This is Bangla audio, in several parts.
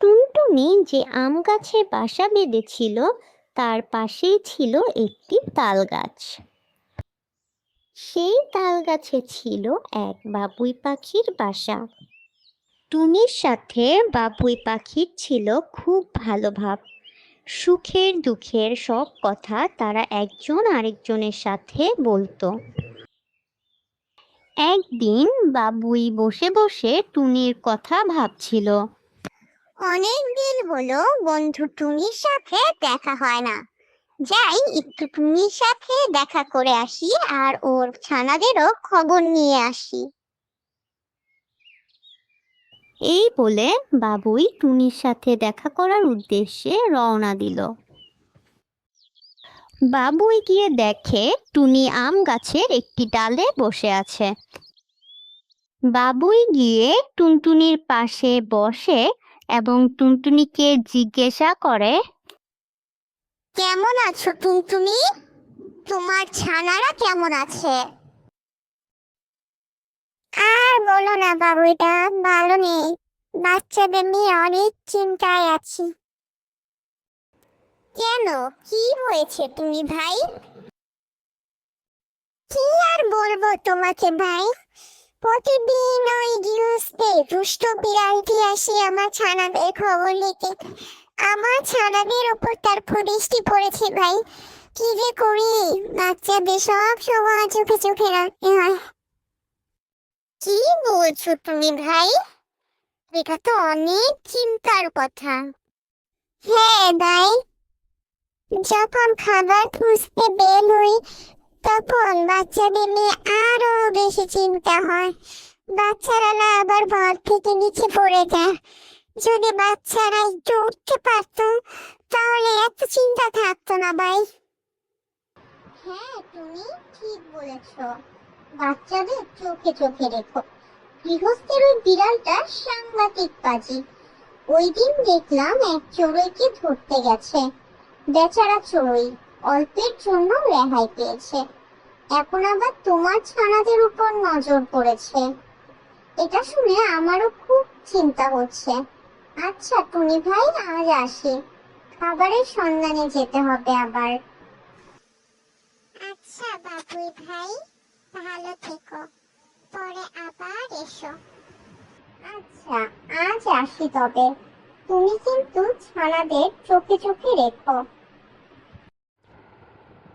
টুনটুনি যে আম গাছে বাসা বেঁধেছিল, তার পাশেই ছিল একটি তাল গাছ। সেই তাল গাছে ছিল এক বাবুই পাখির বাসা। টুনির সাথে বাবুই পাখির ছিল খুব ভালো ভাব। সুখের দুঃখের সব কথা তারা একজন আরেকজনের সাথে বলতো। একদিন বাবুই বসে বসে টুনির কথা ভাবছিল। অনেক দিন হলো বন্ধু টুনির সাথে দেখা হয় না। যাই, একটু টুনির সাথে দেখা করে আসি আর ওর ছানাদেরও খবর নিয়ে আসি। এই বলে বাবুই টুনির সাথে দেখা করার উদ্দেশ্যে রওনা দিল। বাবুই গিয়ে দেখে টুনি আম গাছের একটি ডালে বসে আছে। বাবুই গিয়ে টুনটুনির পাশে বসে এবং টুনটুনিকে জিজ্ঞাসা করে, কেমন আছো টুনটুনি? তোমার ছানারা কেমন আছে? আর বলো না বাবুটা ভালো নেই। বাচ্চাদের নিয়ে অনেক চিন্তায় আছি। কেন? কি হয়েছে তুমি ভাই? কি আর বলব তোমাকে ভাই? প্রতিদিন ওই গৃহস্থে দুষ্ট বিড়ালটি আসে আমার ছানাদের খবর নিতে। আমার ছানাদের ওপর তার দৃষ্টি পড়েছে ভাই। কি যে করি, বাচ্চাদের সব সময় চোখে চোখে রাখতে হয়। কি বলছো তুমি ভাই? এটা তো অনেক চিন্তার কথা। হ্যাঁ ভাই। যখন খাবার খুঁজতে বের হই তখন বাচ্চাদের নিয়ে আরও বেশি চিন্তা হয়। বাচ্চারা না আবার ঘর থেকে নিচে পড়ে যায়। যদি বাচ্চারা একটু উঠতে পারতো, তাহলে এত চিন্তা থাকতো না ভাই। হ্যাঁ তুমি ঠিক বলেছ। বাচ্চাদের চোখে চোখে রেখো। গৃহস্থের ওই বিড়ালটা সাংঘাতিক বাজি। ওই দিন দেখলাম এক চড়ুইকে ধরতে গেছে। বেচারা চড়ুই। অল্পের জন্য রেহাই পেয়েছে। এখন আবার তোমার ছানাদের উপর নজর পড়েছে। এটা শুনে আমারও খুব চিন্তা হচ্ছে। আচ্ছা টুনি ভাই আজ আসি। খাবারের সন্ধানে যেতে হবে আবার। আচ্ছা বাবুই ভাই ভালো থেকো। পরে আবার এসো। আচ্ছা আজ আসি তবে। তুমি কিন্তু ছানাদের চোখে চোখে রেখো।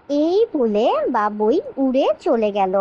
এই বলে বাবুই উড়ে চলে গেল।